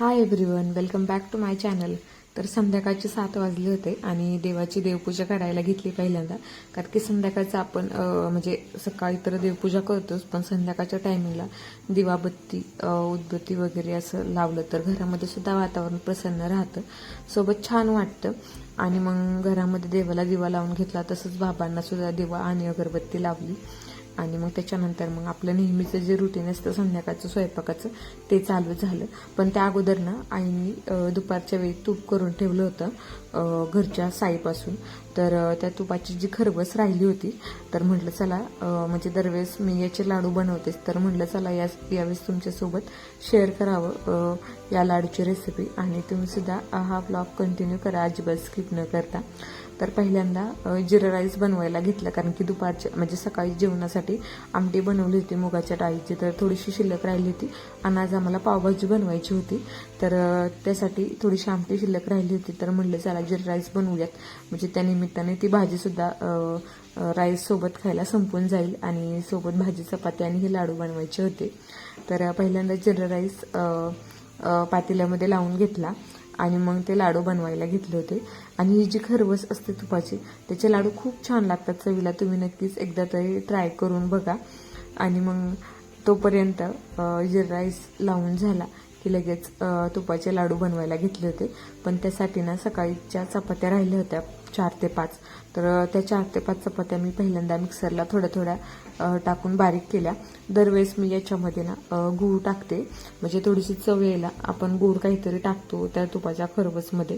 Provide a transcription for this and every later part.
Hi everyone welcome back to my channel तर संध्याकाळचे सात वाजले होते आणि देवाची देवपूजा करायला घेतली पहिल्यांदा. कारण की संध्याकाळचं आपण म्हणजे सकाळी तर देवपूजा करतोच पण संध्याकाळच्या टायमिंगला दिवाबत्ती उदबत्ती वगैरे असं लावलं तर घरामध्ये सुद्धा वातावरण प्रसन्न राहतं. सोबत छान वाटतं. आणि मग घरामध्ये देवाला दिवा लावून घेतला तसंच बाबांना सुद्धा दिवा आणि अगरबत्ती लावली. आणि मग त्याच्यानंतर मग आपलं नेहमीचं जे रुटीन असतं संध्याकाळचं स्वयंपाकाचं ते चालू झालं. पण त्या अगोदर ना आईनी दुपारच्या वेळी तूप करून ठेवलं होतं घरच्या साईपासून. तर त्या तुपाची जी खरबस राहिली होती तर म्हटलं चला म्हणजे दरवेळेस मी याचे लाडू बनवतेच तर म्हटलं चला या यावेळेस तुमच्यासोबत शेअर करावं या लाडूची रेसिपी आणि तुम्हीसुद्धा हा ब्लॉग कंटिन्यू करा अजिबात स्किप न करता. तर पहिल्यांदा जिरं राईस बनवायला घेतला. कारण की दुपारच्या म्हणजे सकाळी जेवणासाठी आमटी बनवली होती मुगाच्या डाळीची. तर थोडीशी शिल्लक राहिली होती आणि आज आम्हाला पावभाजी बनवायची होती. तर त्यासाठी थोडीशी आमटी शिल्लक राहिली होती. तर म्हणलं चला जिरं राईस बनवूयात. म्हणजे त्या निमित्ताने ती भाजीसुद्धा राईस सोबत खायला संपून जाईल आणि सोबत भाजी चपाती आणि हे लाडू बनवायचे होते. तर पहिल्यांदा जिरं राईस पातेल्यामध्ये लावून घेतला. आणि मग ते लाडू बनवायला घेतले होते. आणि ही जी खरवस असते तुपाची त्याचे लाडू खूप छान लागतात चवीला. तुम्ही नक्कीच एकदा तरी ट्राय करून बघा. आणि मग तोपर्यंत जे राईस लावून झाला की लगेच तुपाचे लाडू बनवायला घेतले होते. पण त्यासाठी ना सकाळीच्या चपात्या राहिल्या होत्या. चार ते पाच. तर त्या चार ते पाच चपात्या मी पहिल्यांदा मिक्सरला थोड्या थोड्या टाकून बारीक केल्या. दरवेळेस मी याच्यामध्ये ना गूळ टाकते. म्हणजे थोडीशी चव यायला आपण गूळ काहीतरी टाकतो त्या तुपाच्या खरबसमध्ये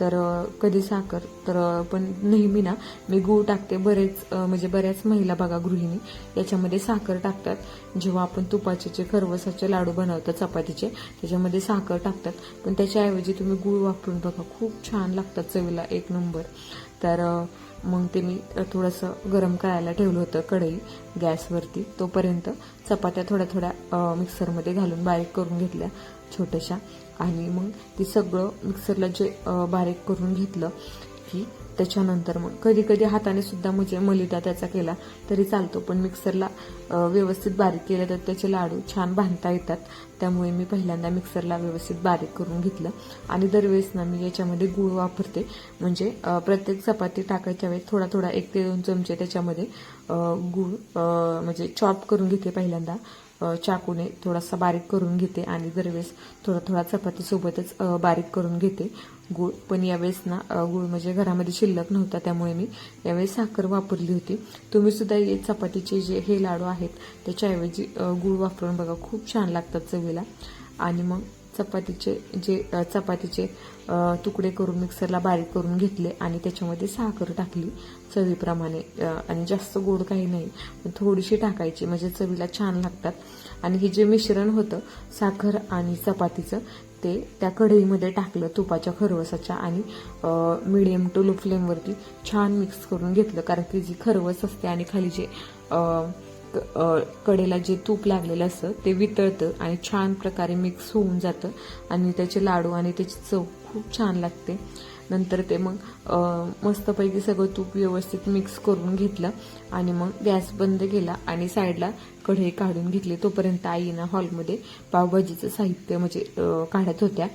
तर कधी साखर तर पण नेहमी ना मी गूळ टाकते बरेच म्हणजे बऱ्याच महिला बघा गृहिणी याच्यामध्ये साखर टाकतात. जेव्हा आपण तुपाचे जे खरवसाचे लाडू बनवतात चपातीचे त्याच्यामध्ये साखर टाकतात. पण त्याच्याऐवजी तुम्ही गूळ वापरून बघा खूप छान लागतात चवीला एक नंबर. तर मग ते मी थोडंसं गरम करायला ठेवलं होतं कढई गॅसवरती. तोपर्यंत चपात्या थोड्या थोड्या मिक्सरमध्ये घालून बारीक करून घेतल्या छोट्याशा. आणि मग ती सगळं मिक्सरला जे बारीक करून घेतलं की त्याच्यानंतर मग कधी कधी हाताने सुद्धा म्हणजे मलिदा त्याचा केला तरी चालतो पण मिक्सरला व्यवस्थित बारीक केलं तर त्याचे लाडू छान बांधता येतात. त्यामुळे मी पहिल्यांदा मिक्सरला व्यवस्थित बारीक करून घेतलं. आणि दरवेळेस ना मी याच्यामध्ये गूळ वापरते. म्हणजे प्रत्येक चपाती टाकायच्या वेळेस थोडा थोडा एक ते दोन चमचे त्याच्यामध्ये गूळ म्हणजे चॉप करून घेते पहिल्यांदा. चाकूने थोडासा बारीक करून घेते आणि दरवेळेस थोडा थोडा चपातीसोबतच बारीक करून घेते. गूळ पण यावेळेस ना गूळ म्हणजे घरामध्ये शिल्लक नव्हता त्यामुळे मी यावेळेस साखर वापरली होती. तुम्ही सुद्धा हे चपातीचे जे हे लाडू आहेत त्याच्याऐवजी गूळ वापरून बघा खूप छान लागतात चवीला. आणि मग चपातीचे जे चपातीचे तुकडे करून मिक्सरला बारीक करून घेतले आणि त्याच्यामध्ये साखर टाकली चवीप्रमाणे. आणि जास्त गोड काही नाही पण थोडीशी टाकायची. म्हणजे चवीला छान लागतात. आणि हे जे मिश्रण होतं साखर आणि चपातीचं ते त्या कढईमध्ये टाकलं तुपाच्या खरवसाच्या आणि मिडियम टू लो फ्लेमवरती छान मिक्स करून घेतलं. कारण की जी खरवस असते आणि खाली जे कडेला जे तूप लागलेलं असतं ते वितळतं आणि छान प्रकारे मिक्स होऊन जातं आणि त्याचे लाडू आणि त्याची चव खूप छान लागते. नंतर ते मग मस्तपैकी सगळं तूप व्यवस्थित मिक्स करून घेतलं आणि मग गॅस बंद केला आणि साईडला कढई काढून घेतली. तोपर्यंत आईनं हॉलमध्ये पावभाजीचं साहित्य म्हणजे काढत होत्या.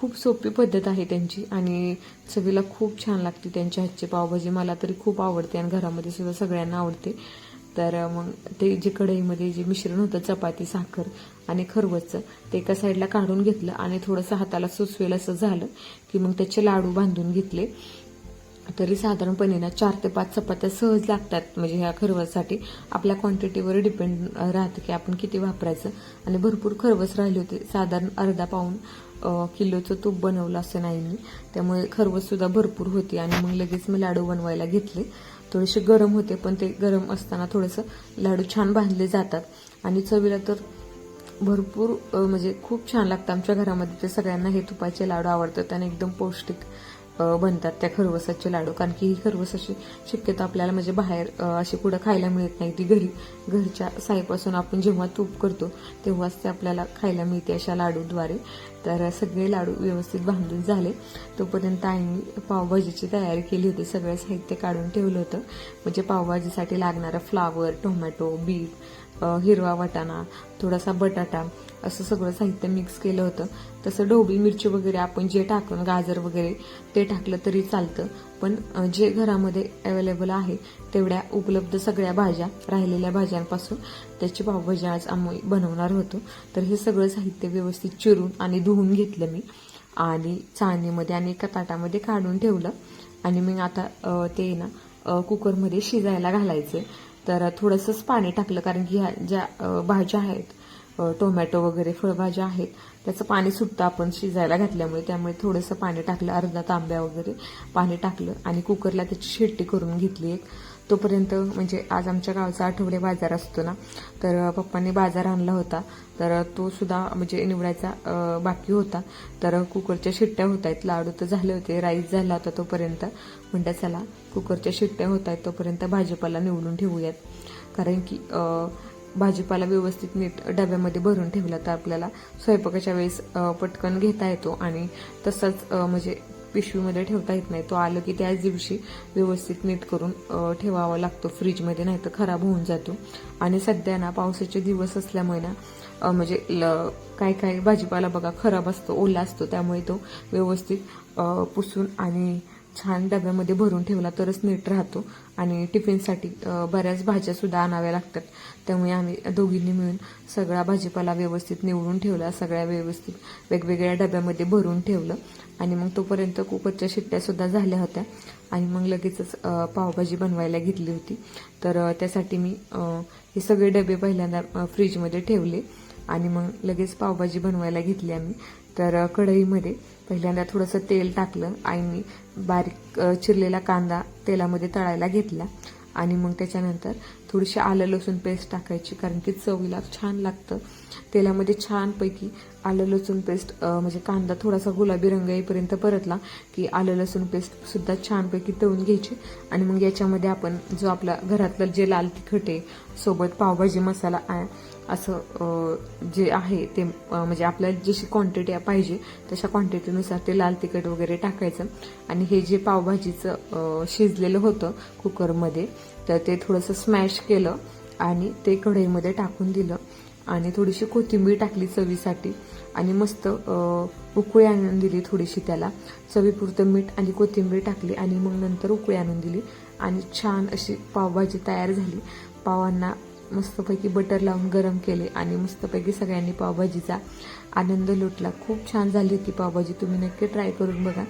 खूप सोपी पद्धत आहे त्यांची आणि सगळीला खूप छान लागते. त्यांच्या हातची पावभाजी मला तरी खूप आवडते आणि घरामध्ये सुद्धा सगळ्यांना आवडते. तर मग ते जे कढईमध्ये जे मिश्रण होतं चपाती साखर आणि खरवसचं ते एका साईडला काढून घेतलं आणि थोडंसं हाताला सुचवेल असं झालं की मग त्याचे लाडू बांधून घेतले. तरी साधारणपणे ना चार ते पाच चपात्या सहज लागतात म्हणजे ह्या खरवससाठी. आपल्या क्वांटिटीवर डिपेंड राहतं की आपण किती वापरायचं. आणि भरपूर खरवस राहिले होते. साधारण अर्धा पाऊन किलोचं तूप बनवलं असं नाही मी. त्यामुळे खरवससुद्धा भरपूर होती आणि मग लगेच मी लाडू बनवायला घेतले. थोडेसे गरम होते पण ते गरम असताना थोडंसं लाडू छान बांधले जातात. आणि चवीला तर भरपूर म्हणजे खूप छान लागतं. आमच्या घरामध्ये ते सगळ्यांना हे तुपाचे लाडू आवडतात आणि एकदम पौष्टिक बनतात त्या खरवसाचे लाडू. कारण की ही खरवसाची शक्यतो आपल्याला म्हणजे बाहेर अशी कुठं खायला मिळत नाही. ती घरी घरच्या साईपासून आपण जेव्हा तूप करतो तेव्हाच ते आपल्याला खायला मिळते अशा लाडूद्वारे. तर सगळे लाडू व्यवस्थित बांधून झाले. तोपर्यंत आईने पावभाजीची तयारी केली होती. सगळं साहित्य काढून ठेवलं होतं. म्हणजे पावभाजीसाठी लागणारं फ्लावर टोमॅटो बीट हिरवा वाटाणा थोडासा बटाटा असं सगळं साहित्य मिक्स केलं होतं. तसं ढोबळी मिरची वगैरे आपण जे टाकून गाजर वगैरे ते टाकलं तरी चालतं. पण जे घरामध्ये अवेलेबल आहे तेवढ्या उपलब्ध सगळ्या भाज्या राहिलेल्या भाज्यांपासून त्याची पावभाजी आज आम्ही बनवणार होतो. तर हे सगळं साहित्य व्यवस्थित चिरून आणि धुवून घेतलं मी. आणि चाळणीमध्ये आणि एका ताटामध्ये काढून ठेवलं. आणि मी आता ते ना कुकरमध्ये शिजायला घालायचे तर थोडंसंच पाणी टाकलं कारण की ह्या ज्या भाज्या आहेत टोमॅटो वगैरे फळभाज्या आहेत त्याचं पाणी सुटतं आपण शिजायला घातल्यामुळे त्यामुळे थोडंसं पाणी टाकलं अर्धा तांब्या वगैरे पाणी टाकलं आणि कुकरला त्याची शेट्टी करून घेतली एक. तोपर्यंत म्हणजे आज आमच्या गावचा आठवडे बाजार असतो ना तर पप्पांनी बाजार आणला होता. तर तो सुद्धा म्हणजे निवडायचा बाकी होता. तर कुकरच्या शिट्ट्या होत आहेत. लाडू तर झाले होते राईस झाला होता तोपर्यंत. म्हणतात चला कुकरच्या शिट्ट्या होत आहेत तोपर्यंत भाजीपाला निवडून ठेवूयात. कारण की भाजीपाला व्यवस्थित नीट डब्यामध्ये भरून ठेवला तर आपल्याला स्वयंपाकाच्या वेळेस पटकन घेता येतो. आणि तसंच म्हणजे पिशवीमध्ये ठेवता येत नाही. तो आलं की त्याच दिवशी व्यवस्थित नीट करून ठेवावा लागतो फ्रीजमध्ये नाही तर खराब होऊन जातो. आणि सध्या ना पावसाचे दिवस असल्यामुळे ना म्हणजे ल काय काय भाजीपाला बघा खराब असतो ओला असतो त्यामुळे तो व्यवस्थित पुसून आणि छान डब्यामध्ये भरून ठेवला तरच नीट राहतो. आणि टिफिनसाठी बऱ्याच भाज्या सुद्धा आणाव्या लागतात. त्यामुळे आम्ही दोघींनी मिळून सगळा भाजीपाला व्यवस्थित निवडून ठेवला सगळ्या व्यवस्थित वेगवेगळ्या डब्यामध्ये भरून ठेवलं. आणि मग तोपर्यंत कुकरच्या शिट्ट्यासुद्धा झाल्या होत्या. आणि मग लगेचच पावभाजी बनवायला घेतली होती. तर त्यासाठी मी हे सगळे डबे पहिल्यांदा फ्रीजमध्ये ठेवले. आणि मग लगेच पावभाजी बनवायला घेतली आम्ही. तर कढईमध्ये पहिल्यांदा थोडंसं तेल टाकलं. आईनी बारीक चिरलेला कांदा तेलामध्ये तळायला घेतला. आणि मग त्याच्यानंतर थोडीशी आलं लसूण पेस्ट टाकायची कारण की चवीला छान लागतं. तेलामध्ये छानपैकी आलं लसूण पेस्ट म्हणजे कांदा थोडासा गुलाबी रंग येईपर्यंत परतला की आलं लसूण पेस्ट सुद्धा छानपैकी तळून घ्यायची. आणि मग याच्यामध्ये आपण जो आपला घरातलं जे लाल तिखट आहे सोबत पावभाजी मसाला आ- असं जे आहे ते म्हणजे आपल्याला जशी क्वांटिटी पाहिजे तशा क्वांटिटीनुसार ते लाल तिखट वगैरे टाकायचं. आणि हे जे पावभाजीचं शिजलेलं होतं कुकरमध्ये तर ते थोडंसं स्मॅश केलं आणि ते कढईमध्ये टाकून दिलं. आणि थोडीशी कोथिंबीर टाकली चवीसाठी. आणि मस्त उकळी आणून दिली थोडीशी त्याला. चवीपुरतं मीठ आणि कोथिंबीर टाकली आणि मग नंतर उकळी आणून दिली. आणि छान अशी पावभाजी तयार झाली. पावांना मस्तपैकी बटर लावून गरम केले आणि मस्तपैकी सगळ्यांनी पावभाजीचा आनंद लुटला. खूप छान झाली होती पावभाजी. तुम्ही नक्की ट्राय करून बघा.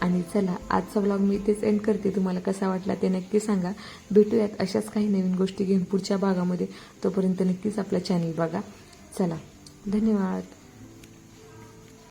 आणि चला आजचा ब्लॉग मी इथेच एंड करते. तुम्हाला कसा वाटला ते नक्की सांगा. भेटूयात अशाच काही नवीन गोष्टी घेऊन पुढच्या भागामध्ये. तोपर्यंत नक्कीच आपला चॅनल बघा. चला धन्यवाद.